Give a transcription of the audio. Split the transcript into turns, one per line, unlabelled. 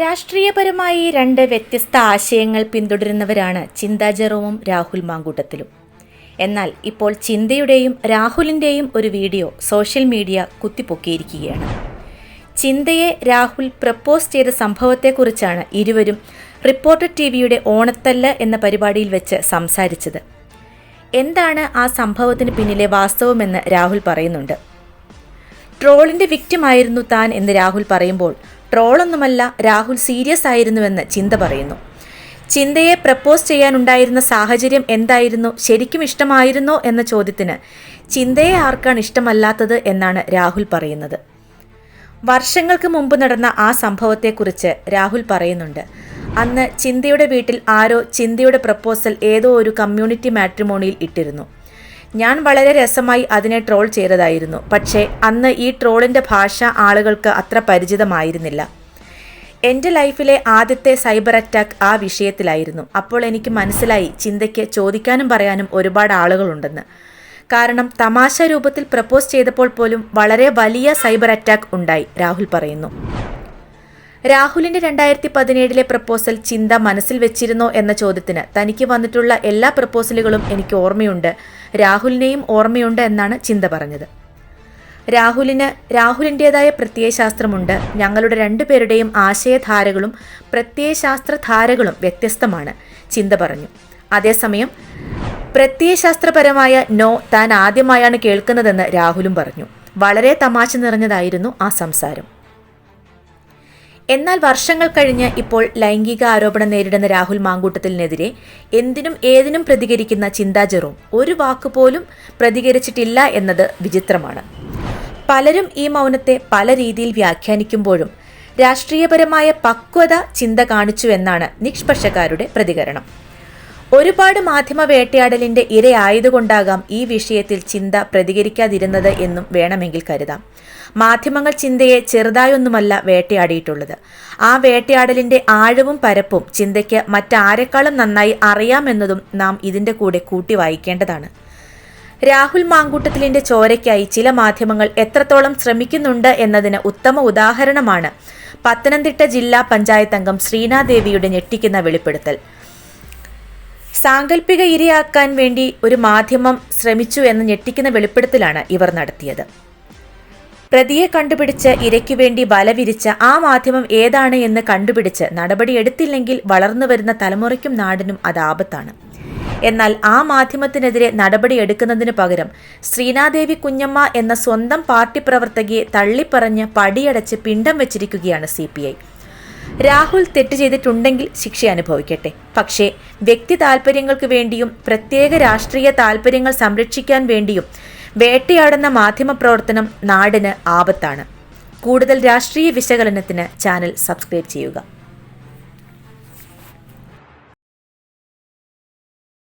രാഷ്ട്രീയപരമായി രണ്ട് വ്യത്യസ്ത ആശയങ്ങൾ പിന്തുടരുന്നവരാണ് ചിന്താ ജെറോമും രാഹുൽ മാങ്കൂട്ടത്തിലും. എന്നാൽ ഇപ്പോൾ ചിന്തയുടെയും രാഹുലിന്റെയും ഒരു വീഡിയോ സോഷ്യൽ മീഡിയ കുത്തിപ്പൊക്കിയിരിക്കുകയാണ്. ചിന്തയെ രാഹുൽ പ്രപ്പോസ് ചെയ്ത സംഭവത്തെക്കുറിച്ചാണ് ഇരുവരും റിപ്പോർട്ടർ ടി വിയുടെ ഓണത്തല്ല എന്ന പരിപാടിയിൽ വെച്ച് സംസാരിച്ചത്. എന്താണ് ആ സംഭവത്തിന് പിന്നിലെ വാസ്തവമെന്ന് രാഹുൽ പറയുന്നുണ്ട്. ട്രോളിന്റെ വിക്റ്റിമായിരുന്നു താൻ എന്ന് രാഹുൽ പറയുമ്പോൾ ട്രോളൊന്നുമല്ല രാഹുൽ സീരിയസ് ആയിരുന്നുവെന്ന് ചിന്ത പറയുന്നു. ചിന്തയെ പ്രപ്പോസ് ചെയ്യാനുണ്ടായിരുന്ന സാഹചര്യം എന്തായിരുന്നു? ശരിക്കും ഇഷ്ടമായിരുന്നോ എന്ന ചോദ്യത്തിന് ചിന്തയെ ആർക്കാണ് ഇഷ്ടമല്ലാത്തത് എന്നാണ് രാഹുൽ പറയുന്നത്. വർഷങ്ങൾക്ക് മുമ്പ് നടന്ന ആ സംഭവത്തെക്കുറിച്ച് രാഹുൽ പറയുന്നുണ്ട്. അന്ന് ചിന്തയുടെ വീട്ടിൽ ആരോ ചിന്തയുടെ പ്രപ്പോസൽ ഏതോ ഒരു കമ്മ്യൂണിറ്റി മാട്രിമോണിയിൽ ഇട്ടിരുന്നു. ഞാൻ വളരെ രസമായി അതിനെ ട്രോൾ ചെയ്തതായിരുന്നു. പക്ഷേ അന്ന് ഈ ട്രോളിന്റെ ഭാഷ ആളുകൾക്ക് അത്ര പരിചിതമായിരുന്നില്ല. എന്റെ ലൈഫിലെ ആദ്യത്തെ സൈബർ അറ്റാക്ക് ആ വിഷയത്തിലായിരുന്നു. അപ്പോൾ എനിക്ക് മനസ്സിലായി ചിന്തയ്ക്ക് ചോദിക്കാനും പറയാനും ഒരുപാട് ആളുകളുണ്ടെന്ന്. കാരണം തമാശ രൂപത്തിൽ പ്രപ്പോസ് ചെയ്തപ്പോൾ പോലും വളരെ വലിയ സൈബർ അറ്റാക്ക് ഉണ്ടായി രാഹുൽ പറയുന്നു. രാഹുലിന്റെ രണ്ടായിരത്തി പതിനേഴിലെ പ്രപ്പോസൽ ചിന്ത മനസ്സിൽ വെച്ചിരുന്നോ എന്ന ചോദ്യത്തിന് തനിക്ക് വന്നിട്ടുള്ള എല്ലാ പ്രപ്പോസലുകളും എനിക്ക് ഓർമ്മയുണ്ട്. രാഹുലിനെയും ഓർമ്മയുണ്ട് എന്നാണ് ചിന്ത പറഞ്ഞത്. രാഹുലിന് രാഹുലിന്റെതായ പ്രത്യയശാസ്ത്രമുണ്ട്. ഞങ്ങളുടെ രണ്ടുപേരുടെയും ആശയധാരകളും പ്രത്യയശാസ്ത്രധാരകളും വ്യത്യസ്തമാണ് ചിന്ത പറഞ്ഞു. അതേസമയം പ്രത്യയശാസ്ത്രപരമായ നോ താൻ ആദ്യമായാണ് കേൾക്കുന്നതെന്ന് രാഹുലും പറഞ്ഞു. വളരെ തമാശ നിറഞ്ഞതായിരുന്നു ആ സംസാരം. എന്നാൽ വർഷങ്ങൾ കഴിഞ്ഞ് ഇപ്പോൾ ലൈംഗിക ആരോപണം നേരിടുന്ന രാഹുൽ മാങ്കൂട്ടത്തിനെതിരെ എന്തിനും ഏതിനും പ്രതികരിക്കുന്ന ചിന്താ ജെറോം ഒരു വാക്കുപോലും പ്രതികരിച്ചിട്ടില്ല എന്നത് വിചിത്രമാണ്. പലരും ഈ മൗനത്തെ പല രീതിയിൽ വ്യാഖ്യാനിക്കുമ്പോഴും രാഷ്ട്രീയപരമായ പക്വത ചിന്ത കാണിച്ചു എന്നാണ് നിഷ്പക്ഷക്കാരുടെ പ്രതികരണം. ഒരുപാട് മാധ്യമ വേട്ടയാടലിന്റെ ഇരയായതുകൊണ്ടാകാം ഈ വിഷയത്തിൽ ചിന്ത പ്രതികരിക്കാതിരുന്നത് എന്നും വേണമെങ്കിൽ കരുതാം. മാധ്യമങ്ങൾ ചിന്തയെ ചെറുതായൊന്നുമല്ല വേട്ടയാടിയിട്ടുള്ളത്. ആ വേട്ടയാടലിന്റെ ആഴവും പരപ്പും ചിന്തയ്ക്ക് മറ്റാരെക്കാളും നന്നായി അറിയാമെന്നതും നാം ഇതിന്റെ കൂടെ കൂട്ടി വായിക്കേണ്ടതാണ്. രാഹുൽ മാങ്കൂട്ടത്തിലിന്റെ ചോരയ്ക്കായി ചില മാധ്യമങ്ങൾ എത്രത്തോളം ശ്രമിക്കുന്നുണ്ട് എന്നതിന് ഉത്തമ ഉദാഹരണമാണ് പത്തനംതിട്ട ജില്ലാ പഞ്ചായത്ത് അംഗം ശ്രീനാദേവിയുടെ ഞെട്ടിക്കുന്ന വെളിപ്പെടുത്തൽ. സാങ്കല്പിക ഇരയാക്കാൻ വേണ്ടി ഒരു മാധ്യമം ശ്രമിച്ചു എന്ന് ഞെട്ടിക്കുന്ന വെളിപ്പെടുത്തലാണ് ഇവർ നടത്തിയത്. പ്രതിയെ കണ്ടുപിടിച്ച് ഇരയ്ക്കു വേണ്ടി വലവിരിച്ച ആ മാധ്യമം ഏതാണ് എന്ന് കണ്ടുപിടിച്ച് നടപടിയെടുത്തില്ലെങ്കിൽ വളർന്നു വരുന്ന തലമുറയ്ക്കും നാടിനും അത് ആപത്താണ്. എന്നാൽ ആ മാധ്യമത്തിനെതിരെ നടപടിയെടുക്കുന്നതിന് പകരം ശ്രീനാദേവി കുഞ്ഞമ്മ എന്ന സ്വന്തം പാർട്ടി പ്രവർത്തകയെ തള്ളിപ്പറഞ്ഞ് പടിയടച്ച് പിണ്ടം വെച്ചിരിക്കുകയാണ് സി രാഹുൽ തെറ്റ് ചെയ്തിട്ടുണ്ടെങ്കിൽ ശിക്ഷ അനുഭവിക്കട്ടെ. പക്ഷേ വ്യക്തി താൽപ്പര്യങ്ങൾക്ക് വേണ്ടിയും പ്രത്യേക രാഷ്ട്രീയ താൽപ്പര്യങ്ങൾ സംരക്ഷിക്കാൻ വേണ്ടിയും വേട്ടയാടുന്ന മാധ്യമപ്രവർത്തനം നാടിന് ആപത്താണ്. കൂടുതൽ രാഷ്ട്രീയ വിശകലനത്തിന് ചാനൽ സബ്സ്ക്രൈബ് ചെയ്യുക.